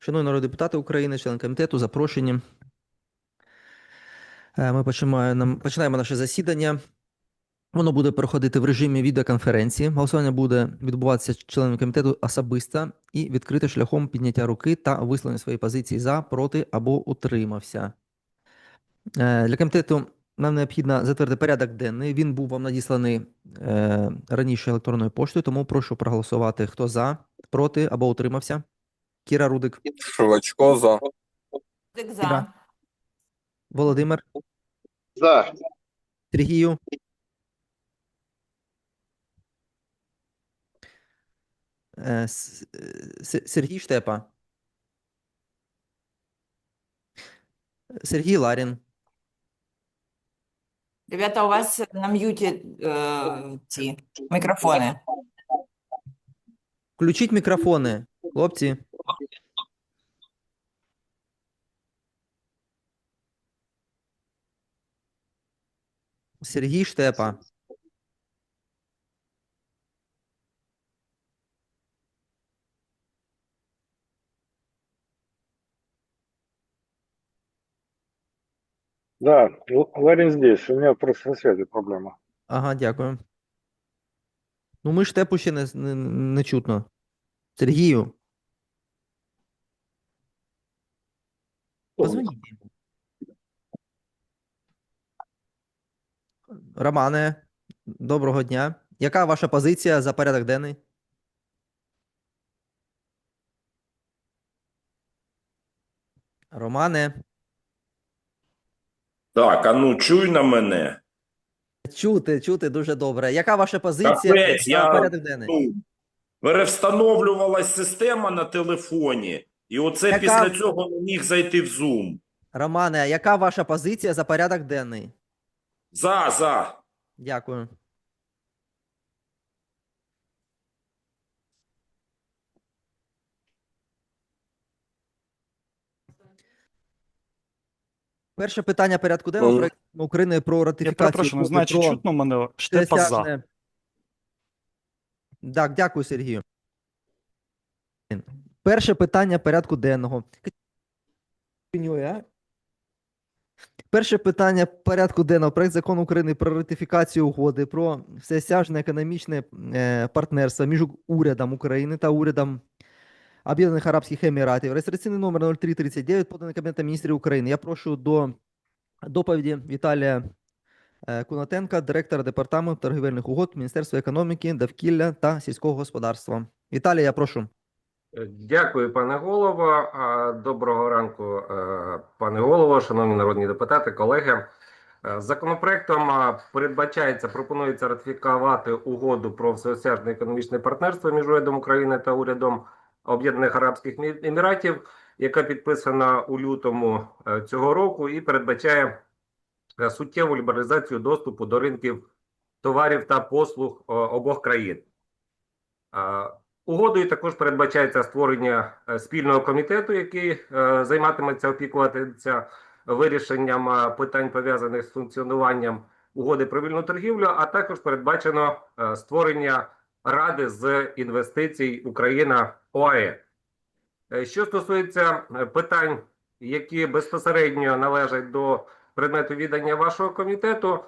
Шановні народні депутати України, члени комітету, запрошені. Е, Ми починаємо, починаємо наше засідання. Воно буде проходити в режимі відеоконференції. Голосування буде відбуватися членами комітету особисто і відкрите шляхом підняття руки та висловлення своєї позиції за, проти або утримався. Е, Для комітету нам необхідно затвердити порядок денний. Він був вам надісланий е, раніше електронною поштою, тому прошу проголосувати, хто за, проти або утримався. Кіра Рудик, Швачко за. Дик Іра. за. Володимир, За. Сергію. Е, С- е, С- Сергій Штепа. Сергій Ларін. Ребята, у вас на м'юті е, ці мікрофони. Включіть мікрофони, хлопці. Сергій Штепа. Да, Л- Ларин здесь. У меня просто со связью проблема. Ага, дякую. Ну, ми Штепу ще не, не, не чутно. Сергію, позвоніть. йому. Романе, доброго дня. Яка ваша позиція за порядок денний? Романе, Так, а ну чуй на мене. чути, чути дуже добре. Яка ваша позиція Капець, за я- порядок денний? Ну, перевстановлювалась система на телефоні, і оце Яка- після цього не міг зайти в Zoom. Романе, а яка ваша позиція за порядок денний? За, за. Дякую. Перше питання порядку денного Ну, проекту України про Я ратифікацію перепрошую, Угоди знаю, про чутно мене Штепа за. Так, дякую, Сергію. Перше питання порядку денного. Перше питання порядку денного. Проект закону України про ратифікацію угоди про всесяжне економічне е, партнерство між урядом України та урядом Об'єднаних Арабських Еміратів. Реєстраційний номер 0339 поданий Кабінетом міністрів України. Я прошу до доповіді Віталія е, Кунатенка, директора департаменту торгівельних угод Міністерства економіки, довкілля та сільського господарства. Віталій, я прошу. Дякую, пане голово. Доброго ранку, е, пане голово, шановні народні депутати, колеги. Е, Законопроектом передбачається, пропонується ратифікувати угоду про всеосяжне економічне партнерство між урядом України та урядом Об'єднаних Арабських Еміратів, яка підписана у лютому е, цього року, і передбачає суттєву лібералізацію доступу до ринків товарів та послуг обох країн. Угодою також передбачається створення е, спільного комітету, який е, займатиметься опікуватися вирішенням е, питань пов'язаних з функціонуванням угоди про вільну торгівлю, а також передбачено створення ради з інвестицій Україна ОАЕ. Що стосується питань, які безпосередньо належать до предмету відання вашого комітету,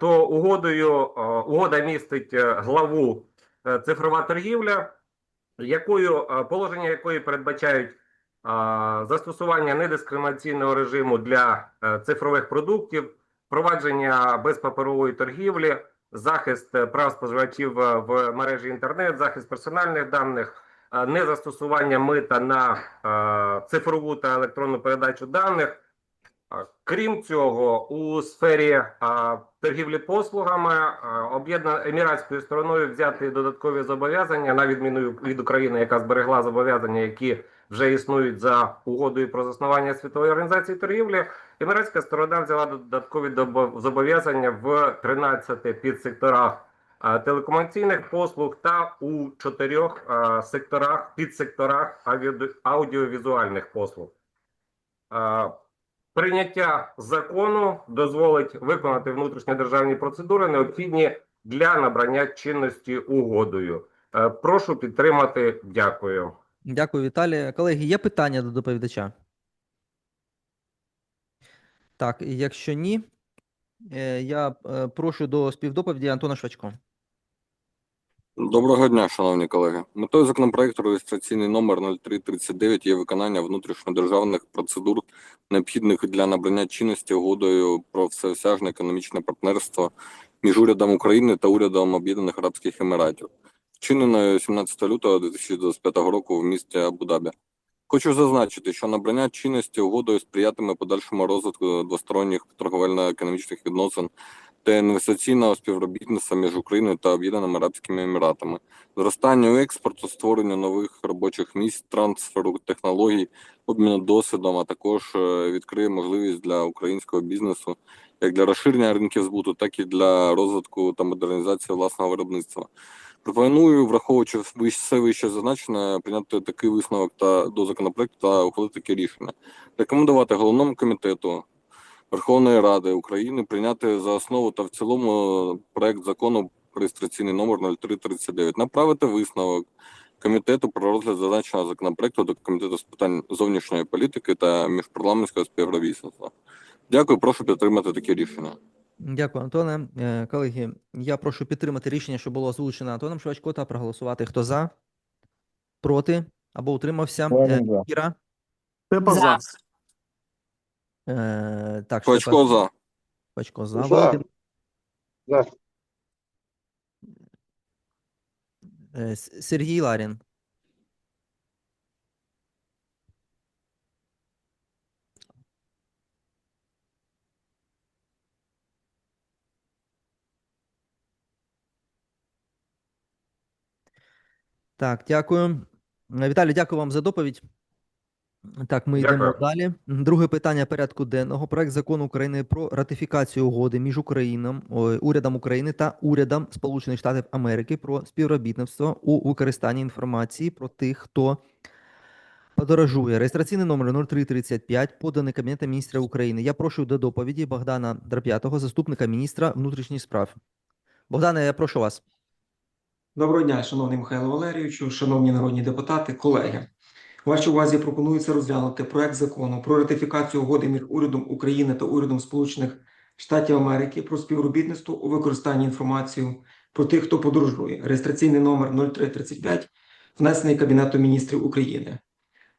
то угодою угода містить главу цифрова торгівля якою положення якої передбачають е, застосування недискримінаційного режиму для е, цифрових продуктів, впровадження безпаперової торгівлі, захист е, прав споживачів е, в мережі інтернет, захист персональних даних, е, незастосування мита на цифрову та електронну передачу даних. Крім цього, у сфері торгівлі послугами об'єднана еміратською стороною взяти додаткові зобов'язання на відміну від України, яка зберегла зобов'язання, які вже існують за угодою про заснування світової організації торгівлі. Еміратська сторона взяла додаткові зобов'язання в 13 підсекторах телекомунікаційних послуг та у чотирьох секторах підсекторах аудіовізуальних послуг. Прийняття закону дозволить виконати внутрішньодержавні процедури, необхідні для набрання чинності угодою. Е, Прошу підтримати. Дякую. Дякую, Віталій. Колеги, є питання до доповідача? Так, якщо ні, е, я е, прошу до співдоповіді Антона Швачко. Доброго дня, шановні колеги. Метою законопроекту реєстраційний номер 0339 є виконання внутрішньодержавних процедур, необхідних для набрання чинності угодою про всеосяжне економічне партнерство між урядом України та урядом Об'єднаних Арабських Еміратів, вчиненою 17 лютого 2025 року в місті Абу-Дабі. Хочу зазначити, що набрання чинності угодою сприятиме подальшому розвитку двосторонніх торговельно-економічних відносин та інвестиційного співробітництва між Україною та Об'єднаними Арабськими Еміратами, зростанню експорту, створенню нових робочих місць, трансферу технологій, обміну досвідом, а також е, відкриє можливість для українського бізнесу як для розширення ринків збуту, так і для розвитку та модернізації власного виробництва. Пропоную, враховуючи все вище зазначене, прийняти такий висновок та до законопроекту та ухвалити таке рішення. Рекомендувати головному комітету Верховної Ради України прийняти за основу та в цілому проект закону реєстраційний номер 0339. Направити висновок комітету про розгляд зазначеного законопроекту до комітету з питань зовнішньої політики та міжпарламентського співробітництва. Дякую, прошу підтримати таке рішення. Дякую, Антоне. Е, Колеги, я прошу підтримати рішення, що було озвучено Антоном Швачко, та проголосувати. Хто за, проти або утримався. Е. Кіра? Степа За. Е, Так, Пачко за. Швачко за. За. Володимир За. Е, С- Сергій Ларін. Так, дякую. Е, Віталій, дякую вам за доповідь. Так, ми йдемо далі. Друге питання порядку денного. Проект закону України про ратифікацію угоди між Україном, ой, урядом України та урядом Сполучених Штатів Америки про співробітництво у використанні інформації про тих, хто подорожує. Реєстраційний номер 0335, поданий Кабінетом міністрів України. Я прошу до доповіді Богдана Драп'ятого, заступника міністра внутрішніх справ. Богдане, я прошу вас. Доброго дня, шановний Михайло Валерійовичу, шановні народні депутати, колеги. Вашій увазі пропонується розглянути проект закону про ратифікацію угоди між урядом України та урядом Сполучених Штатів Америки про співробітництво у використанні інформації про тих, хто подорожує. Реєстраційний номер 0335, внесений Кабінетом міністрів України.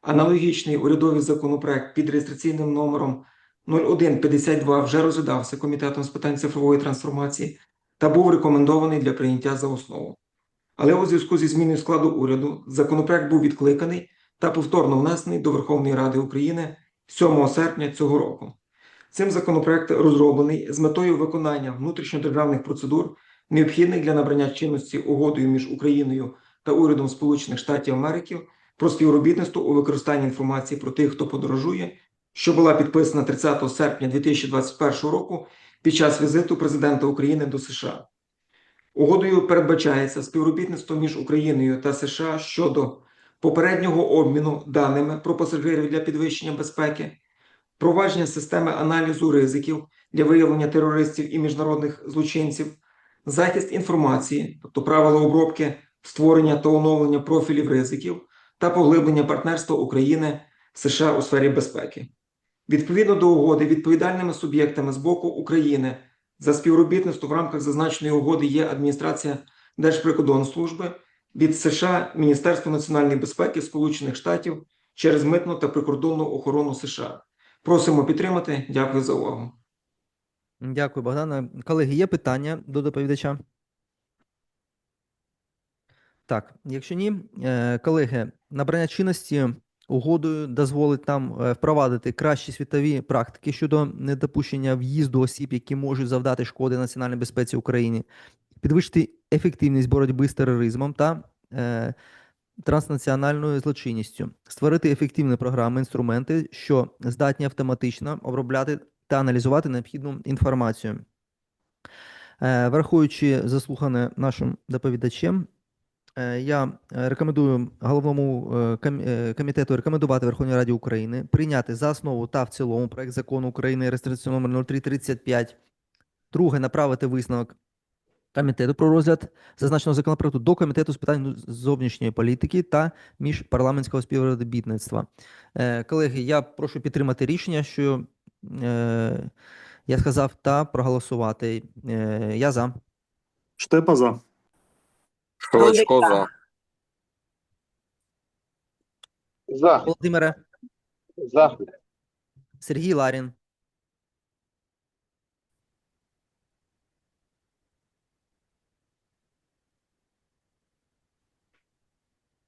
Аналогічний урядовий законопроект під реєстраційним номером 0152 вже розглядався Комітетом з питань цифрової трансформації та був рекомендований для прийняття за основу. Але у зв'язку зі зміною складу уряду законопроект був відкликаний та повторно внесений до Верховної Ради України 7 серпня цього року. Цим законопроект розроблений з метою виконання внутрішньодержавних процедур, необхідних для набрання чинності угодою між Україною та урядом Сполучених Штатів Америки про співробітництво у використанні інформації про тих, хто подорожує, що була підписана 30 серпня 2021 року під час візиту президента України до США. Угодою передбачається співробітництво між Україною та США щодо попереднього обміну даними про пасажирів для підвищення безпеки, впровадження системи аналізу ризиків для виявлення терористів і міжнародних злочинців, захист інформації, тобто правила обробки, створення та оновлення профілів ризиків та поглиблення партнерства України США у сфері безпеки. Відповідно до угоди, відповідальними суб'єктами з боку України за співробітництво в рамках зазначеної угоди є адміністрація Держприкордонслужби від США Міністерство національної безпеки Сполучених Штатів через митну та прикордонну охорону США. Просимо підтримати. Дякую за увагу. Дякую, Богдане. Колеги, є питання до доповідача? Так, якщо ні, е, колеги, набрання чинності угодою дозволить нам е, впровадити кращі світові практики щодо недопущення в'їзду осіб, які можуть завдати шкоди національній безпеці України, підвищити ефективність боротьби з тероризмом та е, транснаціональною злочинністю, створити ефективні програми, інструменти, що здатні автоматично обробляти та аналізувати необхідну інформацію. Е, Враховуючи заслухане нашим доповідачем, е, я рекомендую головному е, е, комітету рекомендувати Верховній Раді України прийняти за основу та в цілому проект закону України реєстраційний номер 0335. Друге, направити висновок комітету про розгляд зазначеного законопроекту до комітету з питань зовнішньої політики та міжпарламентського співробітництва. Е, колеги, я прошу підтримати рішення, що е, я сказав, та проголосувати. Е, я за. Штепа за. Швачко за. За, Володимире, за. Сергій Ларін.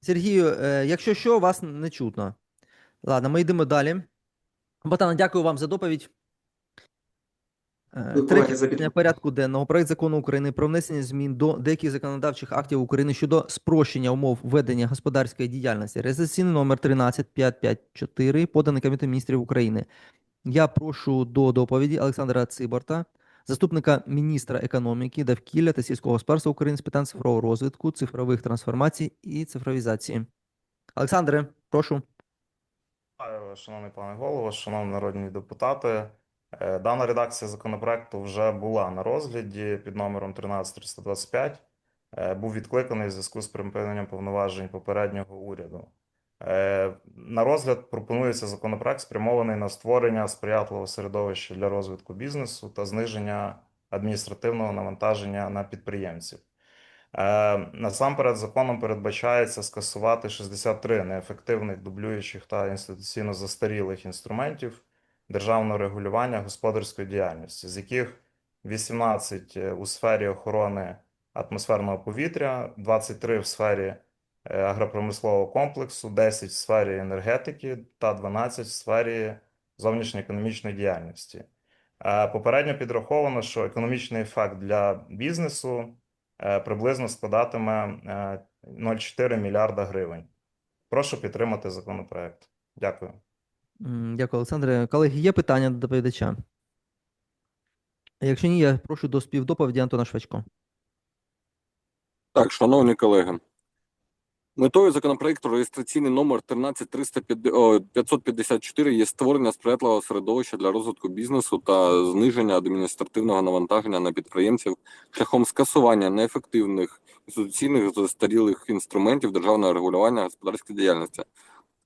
Сергію, е, якщо що, вас не чутно. Ладно, ми йдемо далі. Богдане, дякую вам за доповідь. Е, Третє порядку денного. Проект закону України про внесення змін до деяких законодавчих актів України щодо спрощення умов ведення господарської діяльності. Реєстраційний номер 13554, поданий Кабінетом міністрів України. Я прошу до доповіді Олександра Циборта, заступника міністра економіки, довкілля та сільського господарства України з питань цифрового розвитку, цифрових трансформацій і цифровізації. Олександре, прошу. Шановний пане голово, шановні народні депутати. Е, Дана редакція законопроекту вже була на розгляді під номером 13325. Е, Був відкликаний в зв'язку з припиненням повноважень попереднього уряду. Е, На розгляд пропонується законопроект, спрямований на створення сприятливого середовища для розвитку бізнесу та зниження адміністративного навантаження на підприємців. Е, Насамперед, законом передбачається скасувати 63 неефективних, дублюючих та інституційно застарілих інструментів державного регулювання господарської діяльності, з яких 18 у сфері охорони атмосферного повітря, 23 в сфері е, агропромислового комплексу, 10 в сфері енергетики та 12 в сфері зовнішньоекономічної діяльності. Е, Попередньо підраховано, що економічний ефект для бізнесу е, приблизно складатиме е, 0,4 мільярда гривень. Прошу підтримати законопроект. Дякую. Дякую, Олександре. Колеги, є питання до доповідача? Якщо ні, я прошу до співдоповіді Антона Швачко. Так, шановні колеги. Метою законопроекту реєстраційний номер 13354 є створення сприятливого середовища для розвитку бізнесу та зниження адміністративного навантаження на підприємців шляхом скасування неефективних інституційних застарілих інструментів державного регулювання господарської діяльності.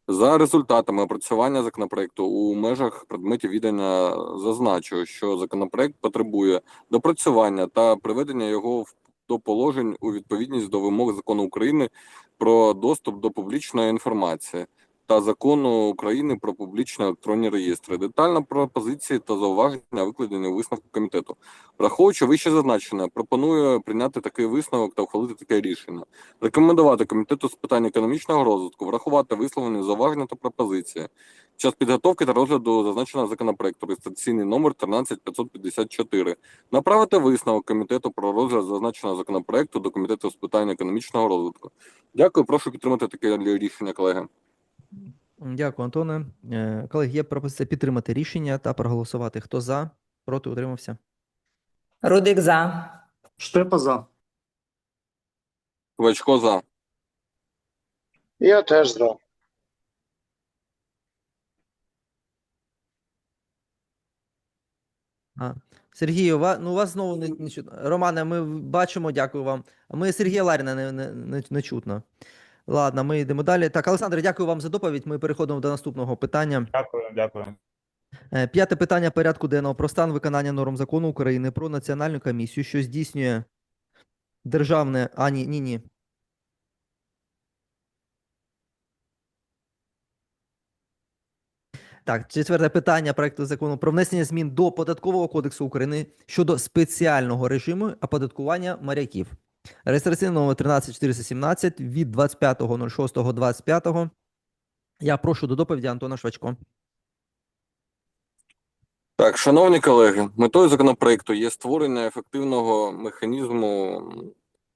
За результатами опрацювання законопроекту у межах предметів відання зазначу, що законопроект потребує допрацювання та приведення його в- до положень у відповідність до вимог закону України про доступ до публічної інформації та закону України про публічні електронні реєстри. Детальна пропозиції та зауваження викладені у висновку комітету. Враховуючи вище зазначене, пропоную прийняти такий висновок та ухвалити таке рішення. Рекомендувати комітету з питань економічного розвитку врахувати висловлені зауваження та пропозиції. Час підготовки та розгляду зазначеного законопроекту реєстраційний номер 13554. Направити висновок комітету про розгляд зазначеного законопроекту до комітету з питань економічного розвитку. Дякую, прошу підтримати таке рішення, колеги. Дякую, Антоне. Е, Колеги, є пропозиція підтримати рішення та проголосувати. Хто за, проти, утримався. Рудик за. Штепа за. Квачко за. Я теж за. А, Сергію, ва, ну у вас знову не, не чутно. Романе, ми бачимо, дякую вам. Ми Сергія Ларіна не, не, не, не чутно. Ладно, ми йдемо далі. Так, Олександр, дякую вам за доповідь. Ми переходимо до наступного питання. Дякую, дякую. Е, П'яте питання порядку денного про стан виконання норм закону України про національну комісію, що здійснює державне. А, ні, ні, ні. Так, четверте питання проекту закону про внесення змін до Податкового кодексу України щодо спеціального режиму оподаткування моряків. Реєстраційний номер 13417 від 25.06.25. Я прошу до доповіді Антона Швачко. Так, шановні колеги, метою законопроекту є створення ефективного механізму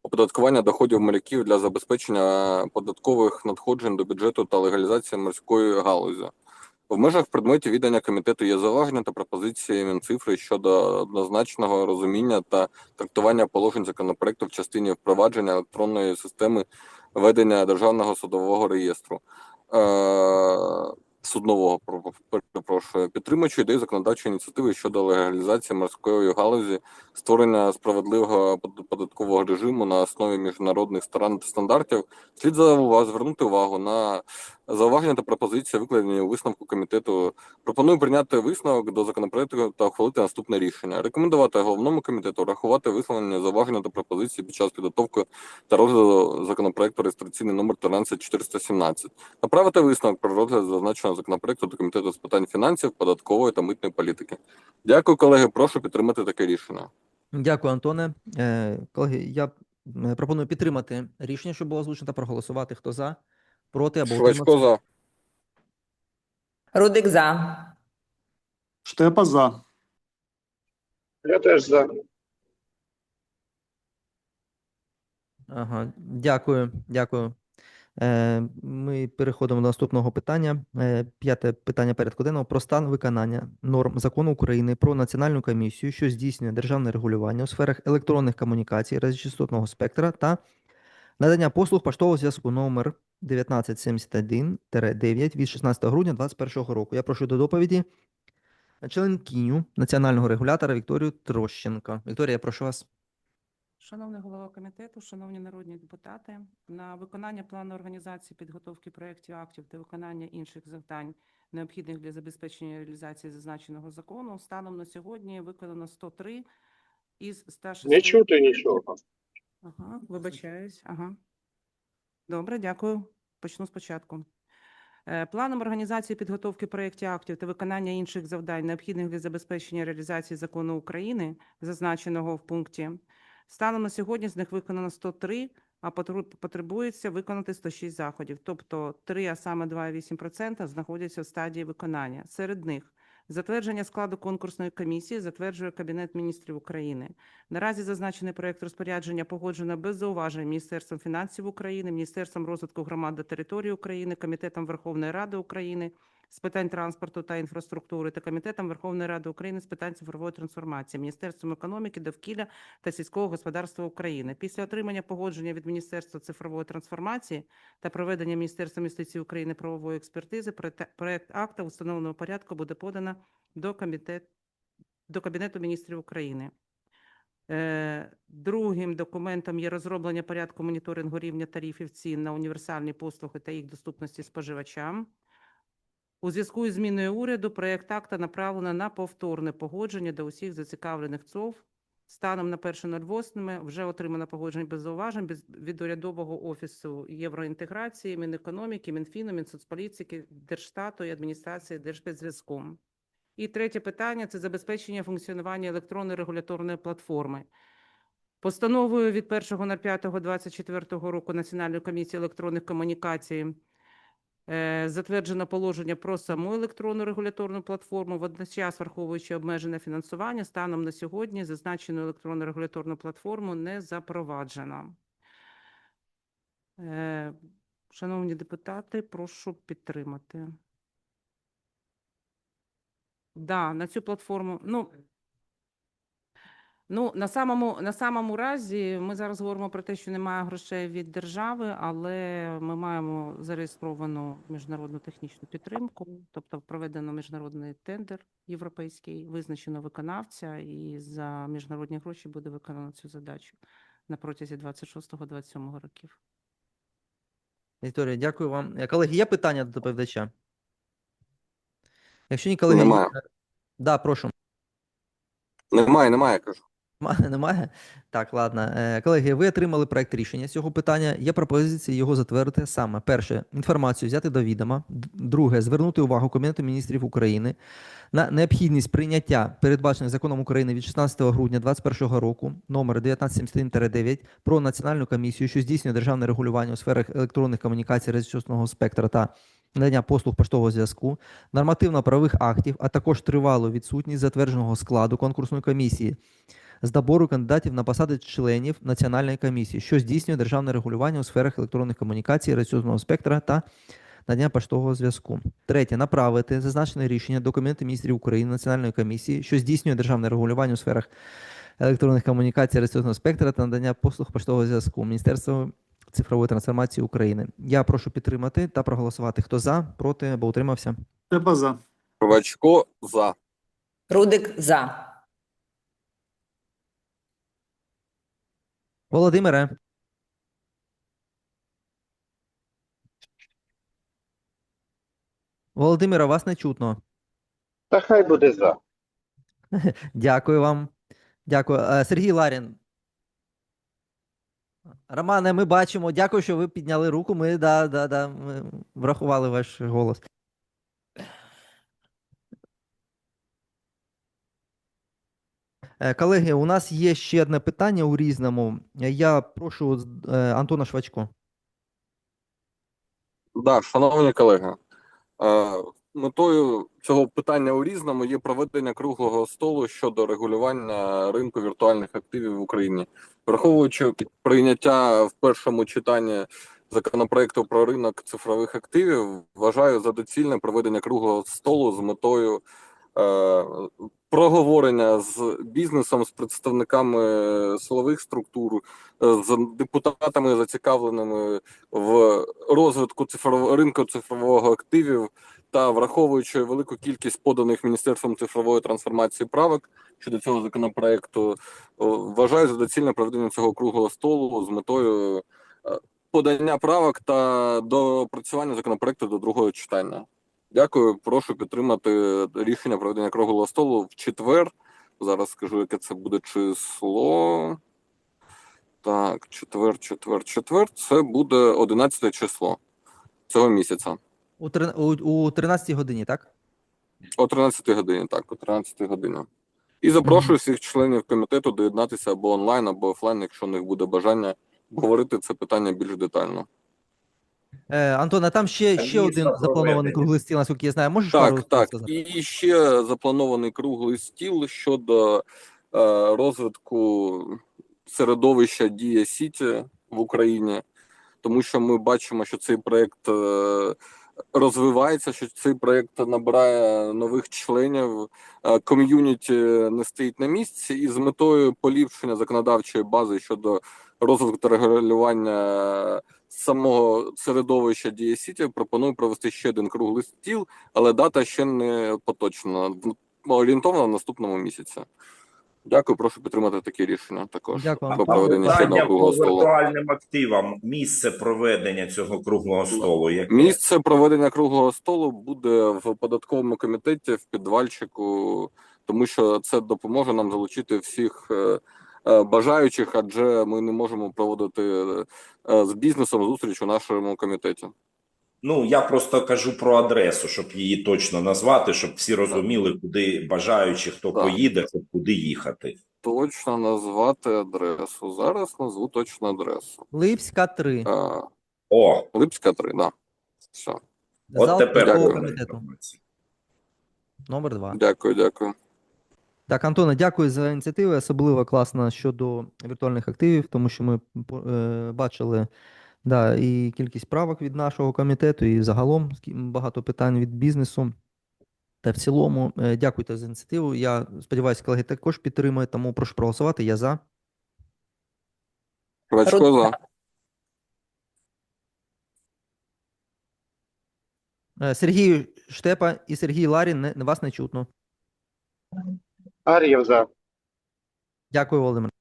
оподаткування доходів моряків для забезпечення податкових надходжень до бюджету та легалізації морської галузі. В межах предметів віддання комітету є зауваження та пропозиції Мінцифри щодо однозначного розуміння та трактування положень законопроекту в частині впровадження електронної системи ведення державного судового реєстру. Е- суднового про- перепрошую, підтримуючи ідею законодавчої ініціативи щодо легалізації морської галузі, створення справедливого податкового режиму на основі міжнародних старан- стандартів, слід звернути увагу на зауваження та пропозиції, викладені у висновку комітету. Пропоную прийняти висновок до законопроекту та ухвалити наступне рішення. Рекомендувати головному комітету врахувати висловлення зауваження та пропозиції під час підготовки та розгляду законопроекту реєстраційний номер 13417. Направити висновок про розгляд зазначеного законопроекту до комітету з питань фінансів, податкової та митної політики. Дякую, колеги. Прошу підтримати таке рішення. Дякую, Антоне. Е, колеги, я е, пропоную підтримати рішення, що було озвучено, та проголосувати. Хто за, проти або Швачко за. Рудик за. Штепа за. Я теж за. Ага, дякую, дякую. Е, Ми переходимо до наступного питання. Е, П'яте питання порядку денного про стан виконання норм закону України про національну комісію, що здійснює державне регулювання у сферах електронних комунікацій, радіочастотного спектра та надання послуг поштового зв'язку номер 1971-9 від 16 грудня 2021 року. Я прошу до доповіді членкиню національного регулятора Вікторію Трощенко. Вікторія, я прошу вас. Шановний голова комітету, шановні народні депутати, на виконання плану організації підготовки проєктів актів та виконання інших завдань, необхідних для забезпечення реалізації зазначеного закону, станом на сьогодні виконано 103 із 106. Не чути нічого. Ага, вибачаюсь. Ага. Добре, дякую. Почну спочатку. Е, Планом організації підготовки проєктів актів та виконання інших завдань, необхідних для забезпечення реалізації закону України, зазначеного в пункті, станом на сьогодні з них виконано 103, а потребується виконати 106 заходів. Тобто 3, а саме 2,8% знаходяться в стадії виконання. Серед них затвердження складу конкурсної комісії затверджує Кабінет міністрів України. Наразі зазначений проект розпорядження погоджено без зауважень Міністерством фінансів України, Міністерством розвитку громад та території України, Комітетом Верховної Ради України з питань транспорту та інфраструктури та Комітетом Верховної Ради України з питань цифрової трансформації, Міністерством економіки, довкілля та сільського господарства України. Після отримання погодження від Міністерства цифрової трансформації та проведення Міністерством юстиції України правової експертизи проект акта в установленому порядку буде подано до комітет до Кабінету міністрів України. Е, Другим документом є розроблення порядку моніторингу рівня тарифів цін на універсальні послуги та їх доступності споживачам. У зв'язку із зміною уряду проєкт акта направлено на повторне погодження до усіх зацікавлених ЦОВ. Станом на 1.08 вже отримано погодження без зауважень від урядового офісу євроінтеграції, Мінекономіки, Мінфіну, Мінсоцполітики, Держстату і адміністрації Держспецзв'язку. І третє питання це забезпечення функціонування електронної регуляторної платформи. Постановою від 1.05.24 року Національної комісії електронних комунікацій затверджено положення про саму електронну регуляторну платформу, водночас враховуючи обмежене фінансування, станом на сьогодні зазначену електронну регуляторну платформу не запроваджено. Е, Шановні депутати, прошу підтримати. Да, на цю платформу. Ну, ну на самому на самому разі ми зараз говоримо про те, що немає грошей від держави, але ми маємо зареєстровану міжнародну технічну підтримку, тобто проведено міжнародний тендер європейський, визначено виконавця, і за міжнародні гроші буде виконано цю задачу на протязі 26-27 років. Вікторія, дякую вам. Е, Колеги, є питання до доповідача? Якщо ні, колеги, Немає. е, да, прошу. Немає, немає, кажу. Немає, немає. Так, ладно. Е, Колеги, ви отримали проект рішення з цього питання. Є пропозиція його затвердити саме. Перше, інформацію взяти до відома. Друге, звернути увагу Кабінету міністрів України на необхідність прийняття передбачених законом України від 16 грудня 2021 року номер 1971-9 про національну комісію, що здійснює державне регулювання у сферах електронних комунікацій радіочастотного спектра та надання послуг поштового зв'язку, нормативно-правових актів, а також тривалу відсутність затвердженого складу конкурсної комісії з добору кандидатів на посади членів Національної комісії, що здійснює державне регулювання у сферах електронних комунікацій, радіочастотного спектра та надання поштового зв'язку. Третє. Направити зазначене рішення до Кабінету міністрів України Національної комісії, що здійснює державне регулювання у сферах електронних комунікацій, радіочастотного спектра та надання послуг поштового зв'язку Міністерства цифрової трансформації України. Я прошу підтримати та проголосувати. Хто за, проти або утримався? Штепа за. Швачко за. Рудик за. Володимире. Володимире, вас не чутно. Та хай буде за. Дякую вам. Дякую. Е, Сергій Ларін. Романе, ми бачимо. Дякую, що ви підняли руку. Ми, да, да, да, ми врахували ваш голос. Колеги, у нас є ще одне питання у різному. Я прошу е, Антона Швачко. Да, шановні колеги, е, метою цього питання у різному є проведення круглого столу щодо регулювання ринку віртуальних активів в Україні, враховуючи прийняття в першому читанні законопроекту про ринок цифрових активів, вважаю за доцільне проведення круглого столу з метою е, проговорення з бізнесом, з представниками силових структур, е, з депутатами, зацікавленими в розвитку цифрового ринку цифрового активів та враховуючи велику кількість поданих міністерством цифрової трансформації правок щодо цього законопроекту, вважаю за доцільне проведення цього круглого столу з метою е, подання правок та допрацювання законопроекту до другого читання. Дякую, прошу підтримати рішення проведення круглого столу в четвер. Зараз скажу, яке це буде число. Так, четвер, четвер, четвер. Це буде 11 число цього місяця. У, три- у, у 13 годині, так? О 13 годині, так, о 13 годині. І запрошую всіх членів комітету доєднатися або онлайн, або офлайн, якщо у них буде бажання обговорити це питання більш детально. Е, Антона, там ще, ще ні, один за запланований круглий стіл, наскільки я знаю. Можеш пару Так, слів так. сказати? І ще запланований круглий стіл щодо е, розвитку середовища Дія Сіті в Україні, тому що ми бачимо, що цей проект е, розвивається, що цей проект набирає нових членів. Е, ком'юніті не стоїть на місці, і з метою поліпшення законодавчої бази щодо розвитку та регулювання самого середовища Дія Сіті пропоную провести ще один круглий стіл але дата ще не поточна. В- Орієнтовно в наступному місяці. Дякую, прошу підтримати такі рішення також Дякую. про проведення ще одного круглого столу. віртуальним активам, місце проведення цього круглого столу. Яке? Місце проведення круглого столу буде в податковому комітеті в підвальчику, тому що це допоможе нам залучити всіх е, бажаючих, адже ми не можемо проводити е, з бізнесом зустріч у нашому комітеті. Ну я просто кажу про адресу, щоб її точно назвати, щоб всі розуміли, куди бажаючи, хто Так. поїде, щоб куди їхати. Точно назвати адресу. Зараз назву точну адресу. Липська 3. Е, О, Липська 3, да. Все. от Зал тепер. Номер 2. Дякую, дякую. Так, Антоне, дякую за ініціативу. Особливо класно щодо віртуальних активів, тому що ми е, бачили да, і кількість правок від нашого комітету, і загалом багато питань від бізнесу. Та в цілому, е, дякуйте за ініціативу. Я сподіваюся, колеги також підтримують, тому прошу проголосувати. Я за. Швачко за. Е, Сергій Штепа і Сергій Ларін, не, вас не чутно. Ар'єв за. Дякую, Володимир.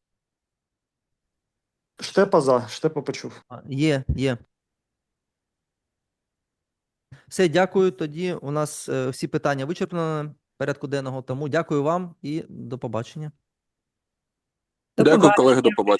Штепа за. Штепа почув. А, Є, є. Все, дякую. Тоді у нас е, всі питання вичерпано порядку денного. Тому дякую вам і до побачення. До Дякую, побачення. колеги, до побачення.